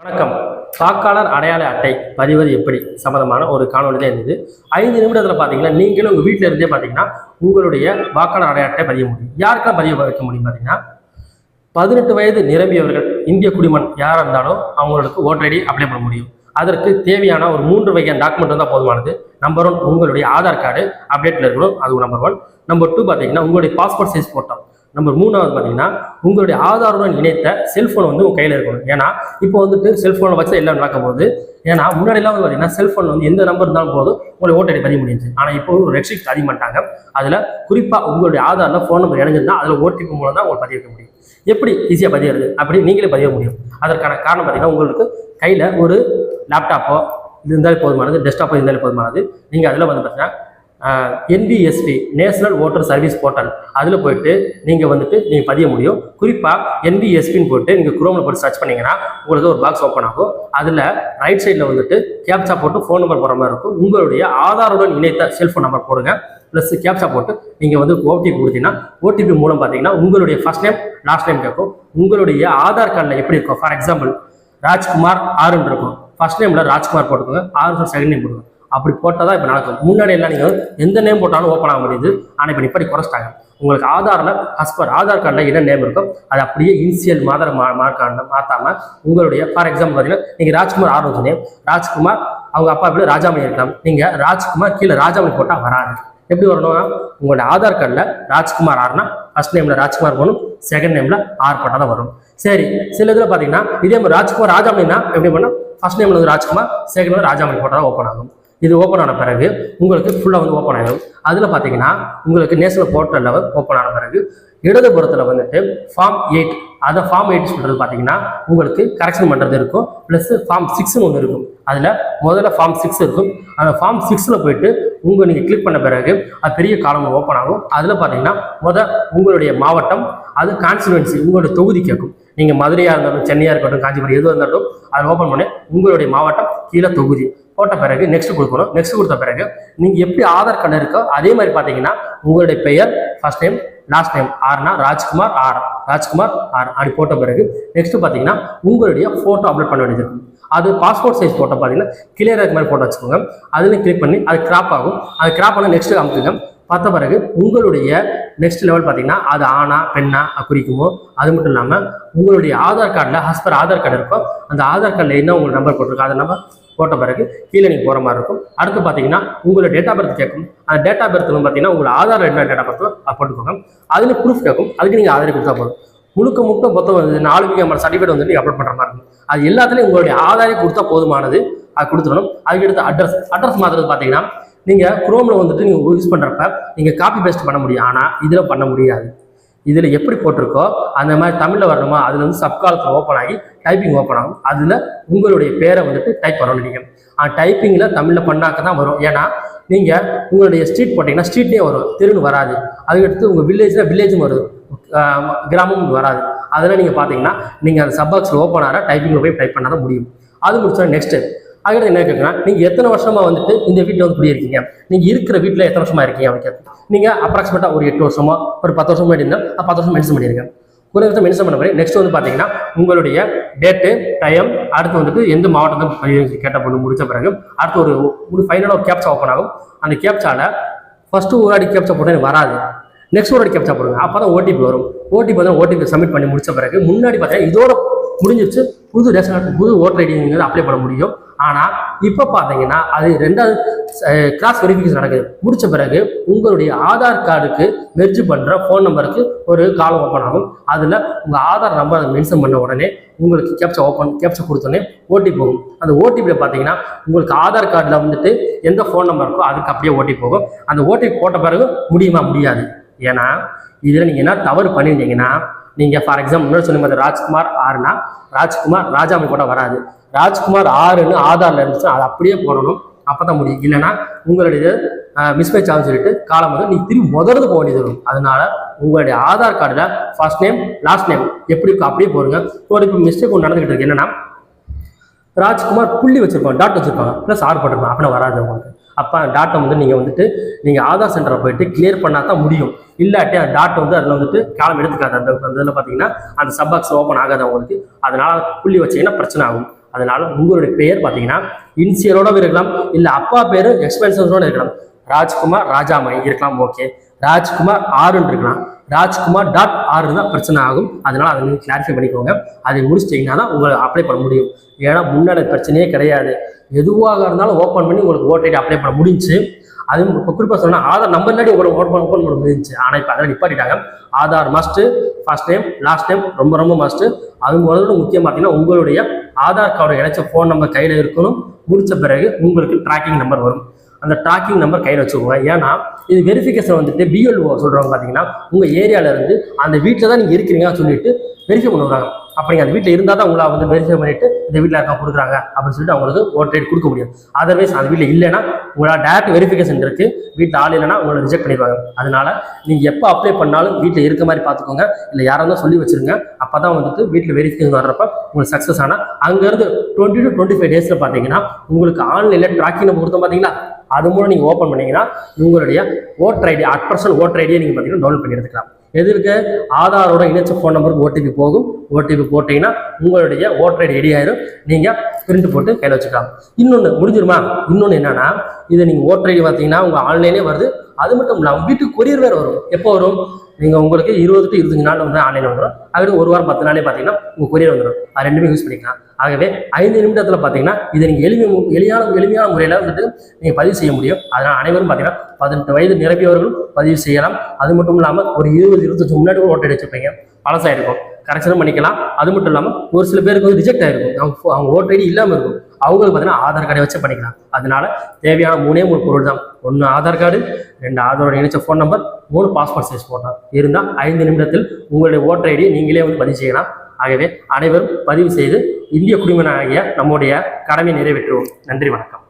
வணக்கம். வாக்காளர் அடையாள அட்டை பதிவது எப்படி? சம்மந்தமான ஒரு காணொலி தான் இருந்தது. ஐந்து நிமிடத்தில் பார்த்தீங்கன்னா நீங்களும் உங்கள் வீட்டில் இருந்தே பார்த்தீங்கன்னா உங்களுடைய வாக்காளர் அடையாள அட்டை பதிய முடியும். யாருக்கெல்லாம் பதிவு வைக்க முடியும் பார்த்தீங்கன்னா பதினெட்டு வயது நிரம்பியவர்கள் இந்திய குடிமன் யாராக இருந்தாலும் அவங்களுக்கு ஓட்டர் ஐடி அப்ளை பண்ண முடியும். அதற்கு தேவையான ஒரு மூன்று வகையான டாக்குமெண்ட் வந்தால் போதுமானது. நம்பர் ஒன் உங்களுடைய ஆதார் கார்டு அப்டேட்டில் இருக்கணும். அது நம்பர் ஒன் நம்பர் டூ பார்த்தீங்கன்னா உங்களுடைய பாஸ்போர்ட் சைஸ் ஃபோட்டோ நம்பர் மூணாவது பார்த்தீங்கன்னா உங்களுடைய ஆதாருடன் இணைத்த செல்ஃபோன் வந்து உங்கள் கையில் இருக்கணும். ஏன்னா இப்போ வந்துட்டு செல்ஃபோனை வச்சு எல்லாம் நடக்கும் போது ஏன்னா முன்னாடிலாம் வந்து பார்த்தீங்கன்னா செல்ஃபோன் வந்து எந்த நம்பர் இருந்தாலும் போதும் உங்களை ஓட்டடி பதிவு முடிஞ்சு ஆனால் இப்போ ஒரு ரெஸ்ட்ரிக்ட் அதிக மாட்டாங்க. அதில் குறிப்பாக உங்களுடைய ஆதாரில் ஃபோன் நம்பர் இணைஞ்சிருந்தா அதில் ஓடிபி மூலம் தான் உங்களுக்கு பதிய முடியும். எப்படி ஈஸியாக பதியிறது அப்படி நீங்களே பதிய முடியும். அதற்கான காரணம் பார்த்தீங்கன்னா உங்களுக்கு கையில் ஒரு லேப்டாப்போ இருந்தாலே போதுமானது டெஸ்க்டாப்போ இருந்தாலே போதுமானது. நீங்கள் அதில் வந்து பார்த்தீங்கன்னா NVSP national voter service portal அதில் போயிட்டு நீங்கள் வந்துட்டு நீங்கள் பதிய முடியும். குறிப்பாக என்பிஎஸ்பின்னு போட்டு நீங்கள் குரோமில் போட்டு சர்ச் பண்ணிங்கன்னா உங்களுக்கு ஒரு பாக்ஸ் ஓப்பன் ஆகும். அதில் ரைட் சைடில் வந்துட்டு கேப்சா போட்டு ஃபோன் நம்பர் போடுற மாதிரி இருக்கும். உங்களுடைய ஆதாருடன் இணைத்த செல்ஃபோன் நம்பர் போடுங்க. ப்ளஸ் கேப்சா போட்டு நீங்கள் வந்து ஓடிபி கொடுத்தீங்கன்னா ஓடிபி மூலம் பார்த்தீங்கன்னா உங்களுடைய ஃபர்ஸ்ட் நேம் லாஸ்ட் நேம் கேட்கும். உங்களுடைய ஆதார் கார்டில் எப்படி இருக்கும்? ஃபார் எக்ஸாம்பிள் ராஜ்குமார் ஆறுன்னு இருக்கும். ஃபர்ஸ்ட் நேமில் ராஜ்குமார் போட்டுக்கோங்க. ஆறு செகண்ட் நேம் போட்டுக்கோங்க. அப்படி போட்டால் தான் இப்போ நடக்கும். முன்னாடி எல்லாம் நீங்கள் எந்த நேம் போட்டாலும் ஓப்பன் ஆக முடியுது. ஆனால் இப்போ இப்படி குறைச்சிட்டாங்க. உங்களுக்கு ஆதாரில் ஹஸ்பர் ஆதார் கார்டில் என்ன நேம் இருக்கும் அது அப்படியே இனிஷியல் மாதிரி மா மார்க்கான மாற்றாமல் உங்களுடைய ஃபார் எக்ஸாம்பிள் பார்த்தீங்கன்னா நீங்கள் ராஜ்குமார் ஆறு நேம் ராஜ்குமார் அவங்க அப்பா எப்படி ராஜாமணி இருக்கலாம் நீங்கள் ராஜ்குமார் கீழே ராஜாமணி போட்டால் வராது. எப்படி வரணும்னா உங்களோட ஆதார் கார்டில் ராஜ்குமார் ஆர்னா ஃபர்ஸ்ட் நேமில் ராஜ்குமார் போகணும் செகண்ட் நேமில் ஆர் போட்டால் தான் வரும். சரி சில இதில் பார்த்தீங்கன்னா இதே மாதிரி ராஜ்குமார் ராஜாமணினா எப்படி பண்ணால் ஃபர்ஸ்ட் நேமில் வந்து ராஜ்குமார் செகண்ட் நேமில் ராஜாமணி போட்டால் ஓப்பன் ஆகும். இது ஓப்பன் ஆன பிறகு உங்களுக்கு ஃபுல்லாக வந்து ஓப்பன் ஆகிடும் அதில் பார்த்தீங்கன்னா உங்களுக்கு நேஷனல் போர்ட்டலில் ஓப்பன் ஆன பிறகு இடதுபுறத்தில் வந்துட்டு ஃபார்ம் எயிட் அதை ஃபார்ம் எயிட் சொல்கிறது பார்த்தீங்கன்னா உங்களுக்கு கரெக்ஷன் பண்ணுறது இருக்கும். ப்ளஸ் ஃபார்ம் சிக்ஸ்னு ஒன்று இருக்கும். அதில் முதல்ல ஃபார்ம் சிக்ஸ் இருக்கும். அந்த ஃபார்ம் சிக்ஸில் போயிட்டு உங்கள் நீங்கள் கிளிக் பண்ண பிறகு அது பெரிய காலம் ஓப்பன் ஆகும். அதில் பார்த்தீங்கன்னா முதல் உங்களுடைய மாவட்டம் அது கான்ஸ்டுவன்சி உங்களுடைய தொகுதி கேட்கும். நீங்கள் மதுரையாக இருந்தாலும் சென்னையாக இருக்கட்டும் காஞ்சிபுரம் எதுவாக இருந்தாலும் அதில் ஓப்பன் பண்ணி உங்களுடைய மாவட்டம் கீழே தொகுதி. போட்ட பிறகு நெக்ஸ்ட் கொடுக்கணும். நெக்ஸ்ட் கொடுத்த பிறகு நீங்கள் எப்படி ஆதார் கார்டு இருக்கோ அதே மாதிரி பார்த்தீங்கன்னா உங்களுடைய பெயர் ஃபர்ஸ்ட் நேம் லாஸ்ட் நேம் ஆர்னா ராஜ்குமார் ஆர். ராஜ்குமார் ஆர். அப்படி போட்ட பிறகு நெக்ஸ்ட் பார்த்தீங்கன்னா உங்களுடைய ஃபோட்டோ அப்லோட் பண்ண வேண்டியது அது பாஸ்போர்ட் சைஸ் ஃபோட்டோ பார்த்தீங்கன்னா கிளியராக இருக்க மாதிரி ஃபோட்டோ வச்சுக்கோங்க. அதில் கிளிக் பண்ணி அது கிராப் ஆகும். அது கிராப் பண்ண நெக்ஸ்ட் அமுக்குங்க. பார்த்த பிறகு உங்களுடைய நெக்ஸ்ட் லெவல் பார்த்தீங்கன்னா அது ஆணா பெண்ணா குறிக்குமோ அது மட்டும் இல்லாமல் உங்களுடைய ஆதார் கார்டில் ஹஸ்பர் ஆதார் கார்டு இருக்கோ அந்த ஆதார் கார்டில் என்ன உங்கள் நம்பர் போட்டிருக்கோ அந்த நம்பர் போட்ட பிறகு கீழே நீங்கள் போகிற மாதிரி இருக்கும். அடுத்து பார்த்தீங்கன்னா உங்களோட டேட் ஆஃப் பர்த் கேட்கும். அந்த டேட் ஆஃப் பார்த்தீங்கன்னா உங்களோட ஆதார் என்ன டேட் ஆஃப் பர்த்தோ அது போட்டுக்கோங்க அதில் ப்ரூஃப் கேட்கும். அதுக்கு நீங்கள் ஆதார் கொடுத்தா போதும். முழுக்க முழுக்க மொத்தம் வந்து நாலு விதமான சர்டிஃபிகேட் வந்து நீங்கள் அப்லோட் பண்ணுற மாதிரி இருக்கும். அது எல்லாத்துலேயும் உங்களுடைய ஆதாரை கொடுத்தா போதுமானது. அது கொடுத்துடணும். அதுக்கடுத்து அட்ரஸ் அட்ரஸ் மாற்றுறது பார்த்தீங்கன்னா நீங்கள் குரோமில் வந்துட்டு நீங்கள் யூஸ் பண்ணுறப்ப நீங்கள் காப்பி பேஸ்ட் பண்ண முடியும். ஆனால் இதில் பண்ண முடியாது. இதில் எப்படி போட்டிருக்கோ அந்த மாதிரி தமிழில் வரணுமா? அதில் வந்து சப்காலத்தில் ஓப்பன் ஆகி டைப்பிங் ஓப்பன் ஆகும். அதில் உங்களுடைய பேரை வந்துட்டு டைப் பண்ணணும் நீங்கள் டைப்பிங்கில் தமிழில் பண்ணாக்க தான் வரும். ஏன்னா நீங்கள் உங்களுடைய ஸ்ட்ரீட் போட்டிங்கன்னா ஸ்ட்ரீட்லேயே வரும். தெருன்னு வராது. அதுக்கடுத்து உங்கள் வில்லேஜில் வில்லேஜும் வரும். கிராமமும் வராது. அதெல்லாம் நீங்கள் பார்த்தீங்கன்னா நீங்கள் அந்த சப்பாக்ஸில் ஓப்பன் ஆகிற டைப்பிங்கில் போய் டைப் பண்ணால் தான் முடியும். அது முடிச்சோன்னா நெக்ஸ்ட்டு அதுக்கடுத்து என்ன கேட்குறேன் நீங்கள் எத்தனை வருஷமாக வந்துட்டு இந்த வீட்டில் வந்து குடியிருக்கீங்க நீங்கள் இருக்கிற வீட்டில் எத்தனை வருஷமாக இருக்கீங்க அப்படின்னு கேட்கும் நீங்கள் அப்ராக்சிமேட்டாக ஒரு எட்டு வருஷமா ஒரு பத்து வருஷம் முன்னாடி இருந்தால் பத்து வருஷம் மென்ஷன் பண்ணியிருக்கேன் வருஷம் மென்ஷன் பண்ண மாதிரி நெக்ஸ்ட் வந்து பார்த்தீங்கன்னா உங்களுடைய டேட்டு டைம் அடுத்து வந்துட்டு எந்த மாவட்டத்தில் பதிவு கேட்ட பொண்ணு முடிச்ச பிறகு அடுத்து ஒரு ஒரு ஃபைனலாக ஒரு கேப்சா ஓப்பன் ஆகும். அந்த கேப்சாவில் ஃபஸ்ட்டு ஒரு அடி கேப்சா போட்டால் எனக்கு வராது. நெக்ஸ்ட் ஒரு அடி கேப்சா போடுங்க அப்போ தான் ஓடிபி வரும். ஓடிபி வந்து ஓடிபி சப்மிட் பண்ணி முடிச்ச பிறகு முன்னாடி பார்த்தீங்கன்னா இதோட முடிஞ்சிருச்சு. புது ரேஷன் கார்டு புது ஓட்டர் ஐடிங்கிறது அப்ளை பண்ண முடியும். ஆனால் இப்போ பார்த்தீங்கன்னா அது ரெண்டாவது கிராஸ் வெரிஃபிகேஷன் நடக்குது. முடிச்ச பிறகு உங்களுடைய ஆதார் கார்டுக்கு மெர்ஜ் பண்ணுற ஃபோன் நம்பருக்கு ஒரு காலம் ஓப்பன் ஆகும். அதில் உங்கள் ஆதார் நம்பர் அதை மென்ஷன் பண்ண உடனே உங்களுக்கு கேப்சா ஓப்பன் கேப்சா கொடுத்தோடனே ஓடிபி போகும். அந்த ஓடிபியில் பார்த்தீங்கன்னா உங்களுக்கு ஆதார் கார்டில் வந்துட்டு எந்த ஃபோன் நம்பர் இருக்கோ அதுக்கு அப்படியே ஓடிபி போகும். அந்த ஓடிபி போட்ட பிறகு முடியுமா முடியாது. ஏன்னா இதில் நீங்கள் என்ன தவறு பண்ணியிருந்தீங்கன்னா நீங்கள் ஃபார் எக்ஸாம்பிள் முன்னாடி சொன்ன மாதிரி ராஜ்குமார் ஆறுனா ராஜ்குமார் ராஜாமணி கூட வராது. ராஜ்குமார் ஆறுன்னு ஆதாரில் இருந்துச்சுன்னா அதை அப்படியே போடணும். அப்போ தான் முடியும். இல்லைன்னா உங்களுடைய மிஸ்மேட்ச் ஆகும் சொல்லிட்டு காலம் வந்து நீங்கள் திரும்பி முதல்ல போக வேண்டியது வரும். அதனால உங்களுடைய ஆதார் கார்டில் ஃபர்ஸ்ட் நேம் லாஸ்ட் நேம் எப்படி இருக்கோ அப்படியே போடுங்க. ஒரு இப்போ மிஸ்டேக் ஒன்று நடந்துகிட்டு இருக்கு. என்னன்னா ராஜ்குமார் புள்ளி வச்சிருப்பாங்க டாட் வச்சிருப்பாங்க. ப்ளஸ் ஆர் போட்டிருப்பாங்க. அப்படின்னா வராது உங்களுக்கு அப்போ டாட்டை வந்து நீங்கள் வந்துட்டு நீங்கள் ஆதார் சென்டரை போயிட்டு கிளியர் பண்ணால் தான் முடியும். இல்லாட்டி அந்த டாட் வந்து அதில் வந்துட்டு காலம் எடுத்துக்காது. அந்த இதில் பார்த்தீங்கன்னா அந்த சப்பாக்ஸ் ஓப்பன் ஆகாது உங்களுக்கு அதனால புள்ளி வச்சீங்கன்னா பிரச்சனை ஆகும். அதனால உங்களுடைய பெயர் பார்த்தீங்கன்னா இன்சியலோட இருக்கலாம் இல்லை அப்பா பேர் எக்ஸ்பென்சஸோட இருக்கலாம். ராஜ்குமார் ராஜாமணி இருக்கலாம் ஓகே ராஜ்குமார் ஆறுன்னு இருக்கலாம். ராஜ்குமார் டாட் ஆறு தான் பிரச்சனை ஆகும். அதனால அதை நீங்கள் கிளாரிஃபை பண்ணிக்கோங்க. அதை முடிச்சிட்டிங்கன்னா தான் உங்களை அப்ளை பண்ண முடியும். ஏன்னா முன்னாடி பிரச்சனையே கிடையாது. எதுவாக இருந்தாலும் ஓப்பன் பண்ணி உங்களுக்கு ஓட் ஐடி அப்ளை பண்ண முடிஞ்சு அது இப்போ குறிப்பாக சொன்னால் ஆதார் நம்பர் முன்னாடி ஒரு ஓப்பன் ஓப்பன் பண்ண முடிஞ்சுச்சு ஆனால் இப்போ அதெல்லாம் நிப்பாட்டிட்டாங்க. Aadhaar must first time last time ரொம்ப ரொம்ப மஸ்ட்டு அது முதல்ல முக்கியம் பார்த்தீங்கன்னா உங்களுடைய ஆதார் கார்டு இணைச்ச ஃபோன் நம்பர் கையில் இருக்கணும். முடித்த பிறகு உங்களுக்கு ட்ராக்கிங் நம்பர் வரும். அந்த ட்ராக்கிங் நம்பர் கையில் வச்சுக்கோங்க. ஏன்னா இது வெரிஃபிகேஷன் வந்துட்டு பிஎல்ஓ சொல்கிறவங்க பார்த்தீங்கன்னா உங்கள் ஏரியால இருந்து அந்த வீட்டில் தான் நீங்கள் இருக்கிறீங்கன்னு சொல்லிட்டு வெரிஃபை பண்ணுவாங்க அப்படிங்க அந்த வீட்டில் இருந்தால் தான் உங்களை வந்து வெரிஃபை பண்ணிட்டு இந்த வீட்டில் இருக்கா கொடுக்குறாங்க அப்படின்னு சொல்லிட்டு அவங்களுக்கு ஓட் ரைட் கொடுக்க முடியும். அதர்வைஸ் அந்த வீட்டில் இல்லைன்னா உங்களால் டேரக்ட் வெரிஃபிகேஷன் இருக்கு. வீட்டில் ஆள் இல்லைன்னா உங்களை ரிஜெக்ட் பண்ணிடுவாங்க. அதனால நீங்கள் எப்போ அப்ளை பண்ணாலும் வீட்டில் இருக்க மாதிரி பார்த்துக்கோங்க இல்லை யாராவது சொல்லி வச்சிருங்க. அப்போ தான் வந்துட்டு வீட்டில் வெரிஃபிகேஷன் வர்றப்ப உங்களுக்கு சக்ஸஸ் ஆனால் அங்கேருந்து டுவெண்ட்டி டு டுவெண்ட்டி ஃபைவ் டேஸில் பார்த்தீங்கன்னா உங்களுக்கு ஆன்லைனில் ட்ராக்கிங் நம்ம கொடுத்தோம் பார்த்தீங்களா அது மூலம் நீங்கள் ஓப்பன் பண்ணீங்கன்னா உங்களுடைய voter ID at present voter ஐடியை நீங்கள் பார்த்தீங்கன்னா டவுன்லோட் பண்ணி எடுத்துக்கலாம். எதிர்க்கு ஆதாரோட இணைச்ச ஃபோன் நம்பருக்கு ஓடிபி போகும். ஓடிபி போட்டிங்கன்னா உங்களுடைய ஓட்டர் ஐடி ரெடி ஆயிரும். நீங்கள் பிரிண்ட் போட்டு கையில் வச்சுக்கலாம். இன்னொன்று முடிஞ்சிருமா? இன்னொன்று என்னன்னா இதை நீங்கள் ஓட்டர் ஐடி பார்த்தீங்கன்னா உங்கள் ஆன்லைனே வருது. அது மட்டும் இல்லாமல் வீட்டுக்கு கொரியர் வேறு வரும். எப்போ வரும்? நீங்கள் உங்களுக்கு இருபது டு இருபத்தஞ்சு நாள் வந்து ஆன்லைன் வந்துடும் அதுக்கு ஒரு வாரம் பத்து நாளே பார்த்தீங்கன்னா உங்கள் கொரியர் வந்துடும் அது ரெண்டுமே யூஸ் பண்ணிக்கலாம். ஆகவே ஐந்து நிமிடத்தில் பார்த்தீங்கன்னா இதை நீங்கள் எளிமை மு- எளிமையான எளிமையான முறையில் வந்துட்டு நீங்கள் பதிவு செய்ய முடியும். அதனால் அனைவரும் பார்த்தீங்கன்னா பதினெட்டு வயது நிரம்பியவர்களும் பதிவு செய்யலாம். அது மட்டும் இல்லாமல் ஒரு இருபது இருபத்தஞ்சு முன்னாடி கூட ஓட்டை வச்சுருப்பீங்க. பழசாயிருக்கும். கரெக்ஷனும் பண்ணிக்கலாம். அது மட்டும் இல்லாமல் ஒரு சில பேருக்கு வந்து ரிஜெக்ட் ஆயிருக்கும். அவங்க அவங்க ஓட்டர் ஐடி இல்லாமல் இருக்கும். அவங்களுக்கு பார்த்தீங்கன்னா ஆதார் கார்டை வச்சு பண்ணிக்கலாம். அதனால தேவையான மூணே மூணு பொருள் தான் ஒன்று ஆதார் கார்டு ரெண்டு ஆதாரோட இணைச்ச ஃபோன் நம்பர் மூணு பாஸ்போர்ட் சைஸ் ஃபோட்டோ இருந்தால் ஐந்து நிமிடத்தில் உங்களுடைய ஓட்டர் ஐடியை நீங்களே வந்து பதிவு செய்யலாம். ஆகவே அனைவரும் பதிவு செய்து இந்திய குடிமகனாகிய நம்முடைய கடமை நிறைவேற்றுவோம். நன்றி வணக்கம்.